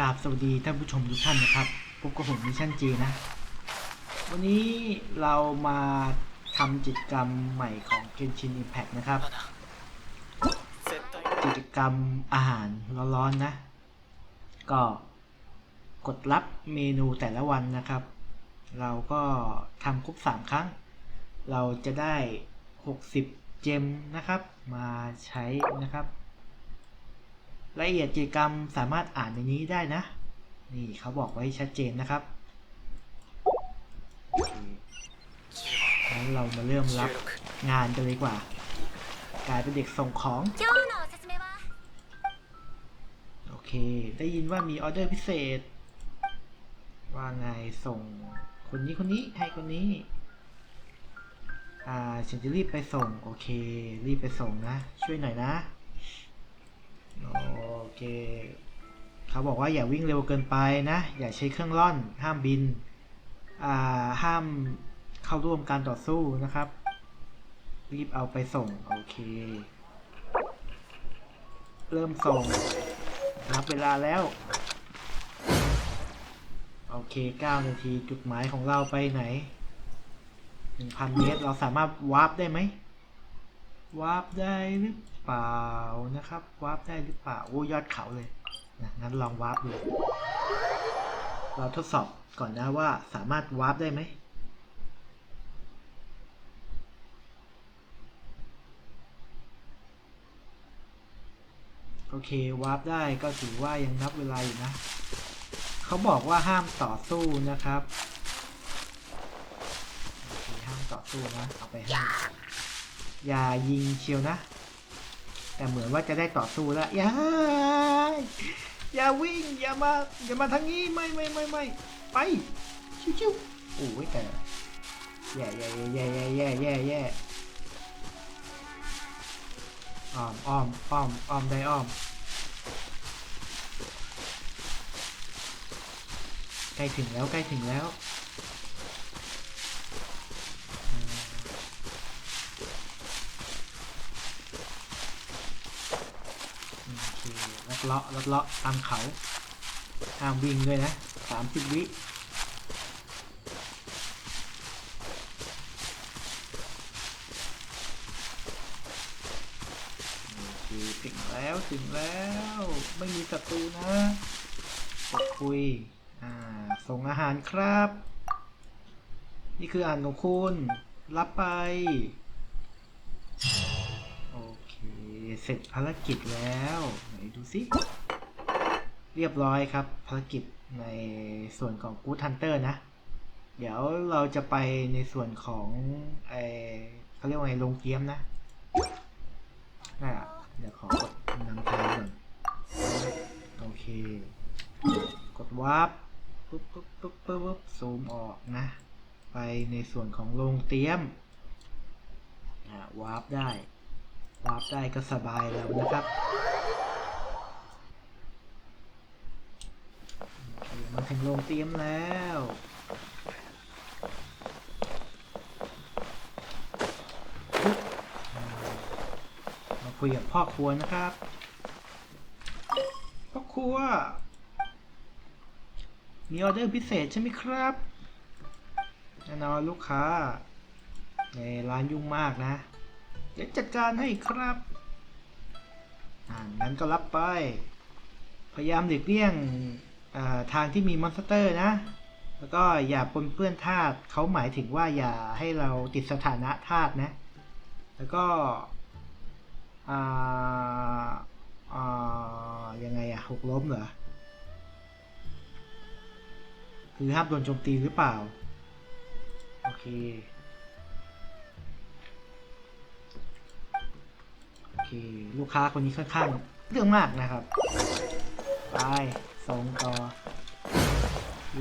กราบสวัสดีท่านผู้ชมทุกท่านนะครับพบกับผมมิชชั่นจีนะ วันนี้เรามาทำกิจกรรมใหม่ของ Genshin Impact นะครับ กิจกรรมอาหารร้อนๆนะ ก็กดรับเมนูแต่ละวันนะครับ เราก็ทำครบสามครั้ง เราจะได้ 60 เจมนะครับ มาใช้นะครับ รายละเอียดกิจกรรมสามารถอ่านในนี้ได้นะ นี่เขาบอกไว้ชัดเจนนะครับงั้นเรามาเริ่มรับงานกันเลยกว่า กลายเป็นเด็กส่งของ โอเค ได้ยินว่ามีออเดอร์พิเศษ ว่าไงส่งคนนี้คนนี้ให้คนนี้ อ่าฉันจะรีบไปส่ง โอเค รีบไปส่งนะ ช่วยหน่อยนะ โอเค เขาบอกว่าอย่าวิ่งเร็วเกินไปนะ อย่าใช้เครื่องร่อน ห้ามบิน อ่า ห้ามเข้าร่วมการต่อสู้นะครับ รีบเอาไปส่ง โอเค เริ่มส่ง นับเวลาแล้ว โอเค 9 นาที จุดหมายของเราไปไหน 1,000 เมตร เราสามารถวาร์ปได้ไหม วาร์ปได้หรือเปล่านะครับวาร์ปได้หรือเปล่าโอ้ยอดเขาเลยนะงั้นลองวาร์ปดูเราทดสอบก่อนนะว่าสามารถวาร์ปได้ไหมโอเควาร์ปได้ก็ถือว่ายังนับเวลาอยู่นะ เขาบอกว่าห้ามต่อสู้นะครับห้ามต่อสู้นะ เอาไปให้ อย่ายิงเชียวนะ แต่เหมือนว่าจะได้ต่อสู้แล้วอย่าอย่าวิ่งอย่ามาอย่ามาทางนี้ไม่ไม่ไม่ไม่ไปชิวๆโอ้ยแต่แย่แย่แย่แย่แย่แย่แย่อ้อมอ้อมอ้อมอ้อมได้อ้อมใกล้ถึงแล้วใกล้ถึงแล้ว ลัดเลาะลัดเลาะตามเขาห้ามวิ่งด้วยนะสามสิบวิถึงแล้วถึงแล้วไม่มีศัตรูนะกคุยอ่าส่งอาหารครับ นี่คืออ่านของคุณ รับไป เสร็จภารกิจแล้วไหนดูสิ เรียบร้อยครับ ภารกิจในส่วนของ Good Hunter นะ เดี๋ยวเราจะไปในส่วนของไอเขาเรียกว่าไงลงเกียมนะน่ะเดี๋ยวขอกดนำทางก่อนโอเค กดวาร์ปปุ๊บปุ๊บปุ๊บปุ๊บปุ๊บซูมออกนะ ไปในส่วนของโรงเตียมอ่าวาร์ปได้ วาร์ปได้ก็สบายแล้วนะครับมาถึงโรงเตรียมแล้วมาคุยกับพ่อครัวนะครับ พ่อครัว มีออเดอร์พิเศษใช่ไหมครับแน่นอนลูกค้า ในร้านยุ่งมากนะ เดี๋ยวจัดการให้ครับอ่างั้นก็รับไป พยายามหลีกเลี่ยงทางที่มีมอนสเตอร์นะ แล้วก็อย่าปนเปื้อนธาตุเขาหมายถึงว่าอย่าให้เราติดสถานะธาตุนะ แล้วก็อย่ายังไงอะหกล้มเหรอ คือห้ามโดนโจมตีหรือเปล่า โอเค โอเคลูกค้าคนนี้ค่อนข้างเรื่องมากนะครับ ไปส่งต่อ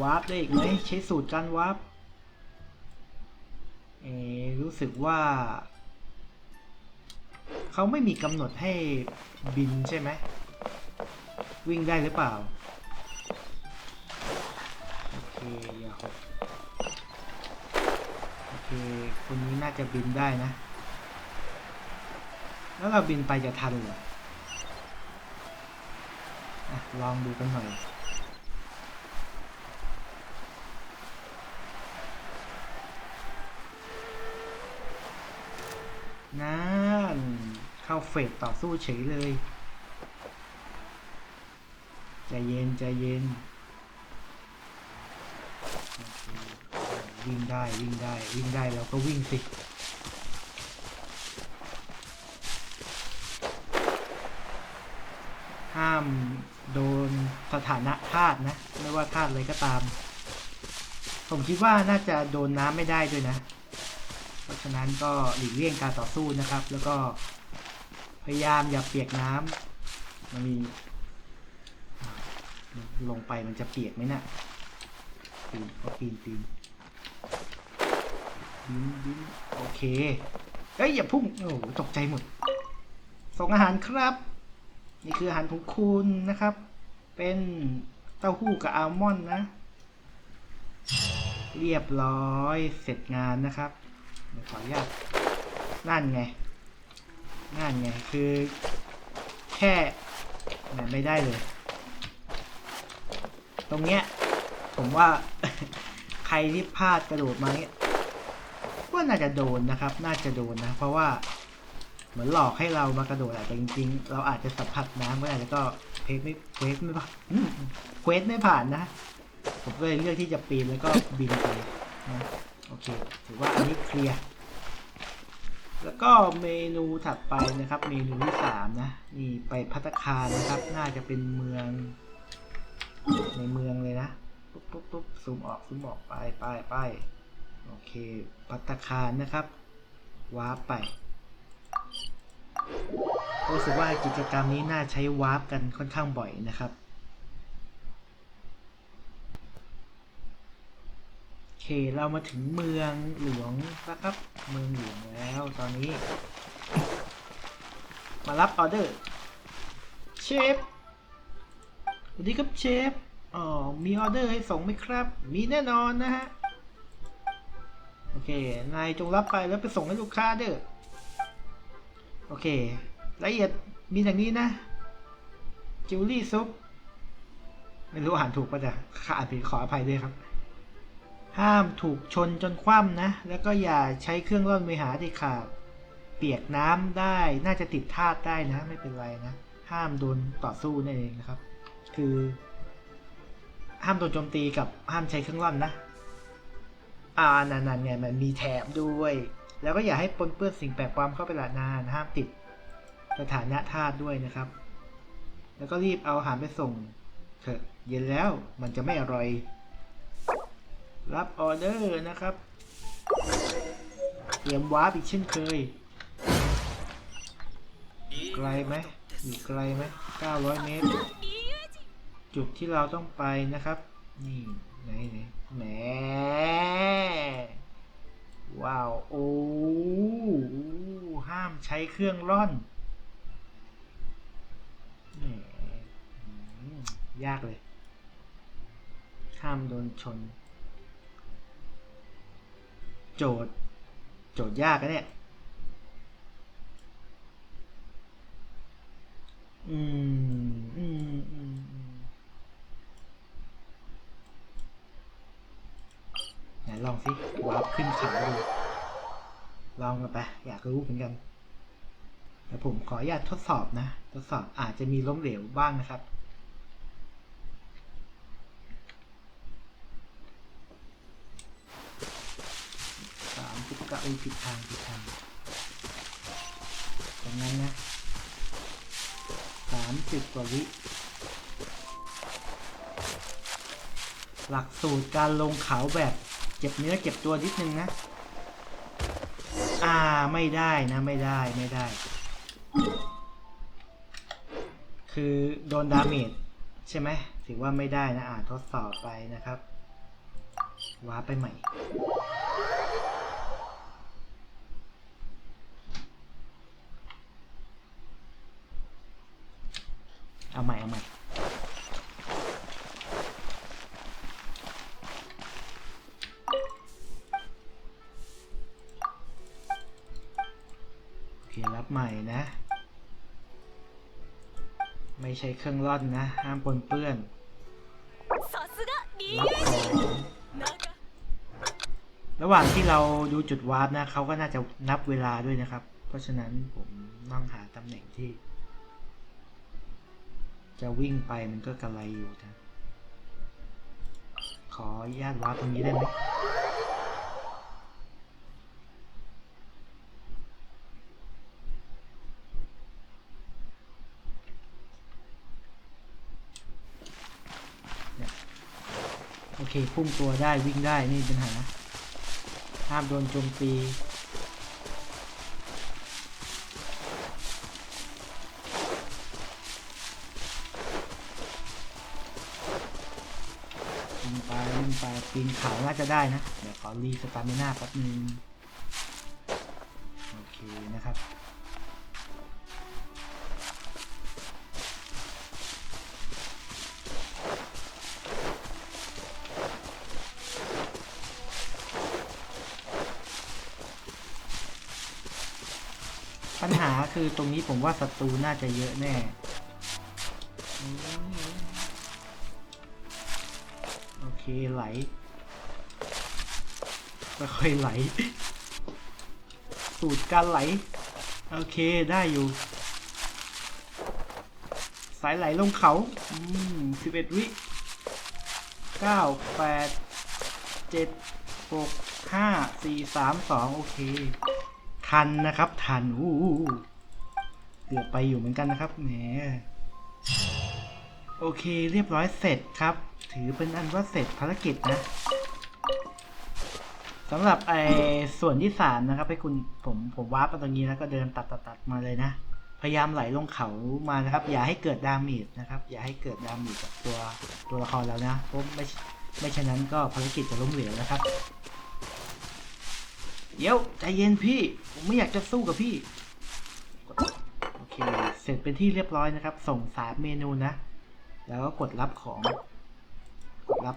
วาร์ปได้อีกไหมใช้สูตรการวาร์ปเออรู้สึกว่า เขาไม่มีกำหนดให้บินใช่ไหม วิ่งได้หรือเปล่า โอเคอย่าหกโอเค คนนี้น่าจะบินได้นะ แล้วเราบินไปจะทันเหรออลองดูกันหน่อย นั่น เข้าเฟสต่อสู้เฉยเลย ใจเย็น ใจเย็น วิ่งได้ วิ่งได้ วิ่งได้แล้วก็วิ่งสิามโดนสถานะธาตุนะ ไม่ว่าธาตุอะไรก็ตาม ผมคิดว่าน่าจะโดนน้ำไม่ได้ด้วยนะ เพราะฉะนั้นก็หลีกเลี่ยงการต่อสู้นะครับ แล้วก็พยายามอย่าเปียกน้ำมันมีลงไปมันจะเปียกไหมนะ่ะปีนก็ปีนปีนบินบินโอเค เอ้ยอย่าพุ่ง โอ้ตกใจหมดส่งอาหารครับ นี่คืออาหารของคุณนะครับ เป็นเต้าหู้กับอัลมอนด์นะ เรียบร้อยเสร็จงานนะครับเดี๋ยวขออนุญาตนั่นไงนั่นไงคือแค่ไม่ได้เลย ตรงเนี้ย ผมว่าใครที่พลาดกระโดดมาเนี้ยว่าน่าจะโดนนะครับ น่าจะโดนนะ เพราะว่า เหมือนหลอกให้เรามากระโดดอะแต่จริงๆ เราอาจจะสัมผัสน้ำก็ได้แล้วก็เพสไม่เควสไม่ผ่านเควสไม่ผ่านนะ ผมก็เลยเลือกที่จะปีนแล้วก็บินไปนะโอเค ถือว่าอันนี้เคลียร์แล้วก็เมนูถัดไปนะครับ เมนูที่สามนะนี่ไปพัตตาคารนะครับ น่าจะเป็นเมือง ในเมืองเลยนะปุ๊บปุ๊บปุ๊บซูมออกซูมออกไปไปไปโอเคพัตตาคารนะครับวาร์ไป รู้สึกว่ากิจกรรมนี้น่าใช้วาร์ปกันค่อนข้างบ่อยนะครับโอเคเรามาถึงเมืองหลวงแล้วครับ เมืองหลวงแล้วตอนนี้ มารับออเดอร์เชฟสวัสดีครับเชฟอ๋อมีออเดอร์ให้ส่งไหมครับ มีแน่นอนนะฮะ โอเค นายจงรับไปแล้วไปส่งให้ลูกค้าเด้อ โอเค ละเอียดมีอย่างนี้นะจิวลี่ซุปไม่รู้อ่านถูกปะจ๊ะข้าอ่านผิดขออภัยด้วยครับ ห้ามถูกชนจนคว่ำนะ แล้วก็อย่าใช้เครื่องร่อนเวหาเด็ดขาด เปียกน้ำได้ น่าจะติดธาตุได้นะ ไม่เป็นไรนะ ห้ามโดนต่อสู้นั่นเองนะครับ คือ ห้ามโดนโจมตีกับห้ามใช้เครื่องร่อนนะ อ่านั่นๆเนี่ยมันมีแถบด้วย แล้วก็อย่าให้ปนเปื้อนสิ่งแปลกปลอมเข้าไปละนาน ห้ามติดสถานะธาตุด้วยนะครับ แล้วก็รีบเอาอาหารไปส่งเถอะเย็นแล้วมันจะไม่อร่อย รับออเดอร์นะครับ เตรียมวาร์ปอีกเช่นเคย ไกลไหมอยู่ไกลไหม900 เมตร จุดที่เราต้องไปนะครับ นี่ ไหนไหนแหม ว้าว โอ้ห้ามใช้เครื่องร่อนแหมอืมยากเลย ห้ามโดนชน โจทย์ โจทย์ยากนะเนี่ยอือืม อืม อืมไห นลองสิวาร์ปขึ้นเขาดู ลองกันไป อยากรู้เหมือนกันแต่ผมขออนุญาตทดสอบนะ ทดสอบอาจจะมีล้มเหลวบ้างนะครับ สามสิบเก้าอ้ยผิดทางผิดทางตรงนั้นนะสามสิบกว่าวิหลักสูตรการลงเขาแบบ ก็บเนื้อเก็บตัวนิดนึงนะ อ่าไม่ได้นะไม่ได้ไม่ได้ คือโดนดาเมจใช่ไหมถือว่าไม่ได้นะอ่าทดสอบไปนะครับว้าไปใหม่ เอาใหม่เอาใหม่ รับใหม่นะ ไม่ใช้เครื่องร่อนนะ ห้ามปนเปื้อนรับของระหว่างที่เราดูจุดวาร์ปนะเขาก็น่าจะนับเวลาด้วยนะครับ เพราะฉะนั้นผมต้องหาตำแหน่งที่ จะวิ่งไปมันก็กระไรอยู่นะขออนุญาตวาร์ปตรงนี้ได้ไหม เคพุ่งตัวได้วิ่งได้ไม่มีปัญหาห้ามโดนโจมตีวิ่งไปวิ่งไปปีนเขาน่าจะได้นะ เดี๋ยวขอรีสตามิน่าแป๊บนึง ปัญหาคือตรงนี้ผมว่าศัตรูน่าจะเยอะแน่โอเคไหลค่อยๆไหล สูตรการไหล โอเคได้อยู่ สายไหลลงเขาอืมสิบเอ็ดวิเก้าแปดเจ็ดหกห้าสี่สามสองโอเค ทันนะครับ ทันอู้หูเกือบไปอยู่เหมือนกันนะครับแหมโอเคเรียบร้อยเสร็จครับ ถือเป็นอันว่าเสร็จภารกิจนะสำหรับไอ้ส่วนที่สามนะครับให้คุณผมผมวาร์ปมาตรงนี้แล้วก็เดินตัดตัดตัดมาเลยนะ พยายามไหลลงเขามานะครับ อย่าให้เกิดดาเมจนะครับ อย่าให้เกิดดาเมจกับตัวตัวละครแล้วนะเพราะไม่ไม่เช่นนั้นก็ภารกิจจะล้มเหลวนะครับ เดี๋ยวใจเย็นพี่ ผมไม่อยากจะสู้กับพี่ โอเค เสร็จเป็นที่เรียบร้อยนะครับ ส่งสามเมนูนะ แล้วก็กดรับของ กดรับ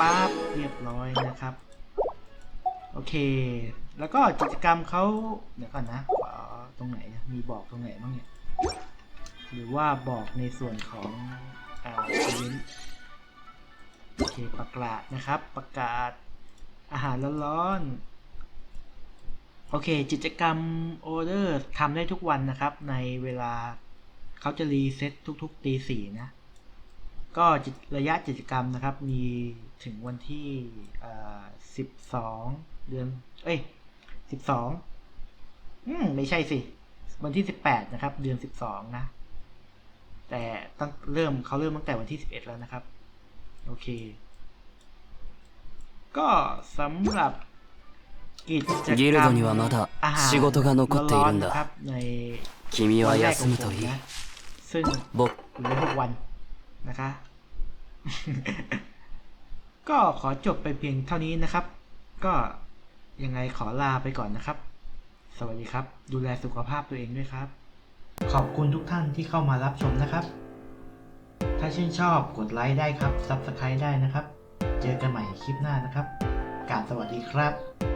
ปั๊บเรียบร้อยนะครับ โอเค แล้วก็กิจกรรมเขาเดี๋ยวก่อนนะขอตรงไหน มีบอกตรงไหนบ้างเนี่ย หรือว่าบอกในส่วนของอ่าเวนโอเคประกาศนะครับ ประกาศอาหารร้อนๆ โอเค กิจกรรมออเดอร์ทำได้ทุกวันนะครับ ในเวลาเขาจะรีเซ็ตทุกๆตีสี่นะ ก็ระยะกิจกรรมนะครับ มีถึงวันที่สิบสองเดือน เอ้ยสิบสองอืมไม่ใช่สิ วันที่สิบแปดนะครับ เดือนสิบสองนะ แต่ตั้งเริ่มเขาเริ่มตั้งแต่วันที่สิบเอ็ดแล้วนะครับ โอเค ก็สำหรับ ยิลドにはまだ仕事が残っているんだ。君は休むといい。ซึ่งบกหรือหกวันนะคะ ก็ขอจบไปเพียงเท่านี้นะครับ ก็ยังไงขอลาไปก่อนนะครับ สวัสดีครับ ดูแลสุขภาพตัวเองด้วยครับ ขอบคุณทุกท่านที่เข้ามารับชมนะครับ ถ้าชื่นชอบกดไลค์ได้ครับซับสไครต์ได้นะครับ เจอกันใหม่คลิปหน้านะครับการสวัสดีครับ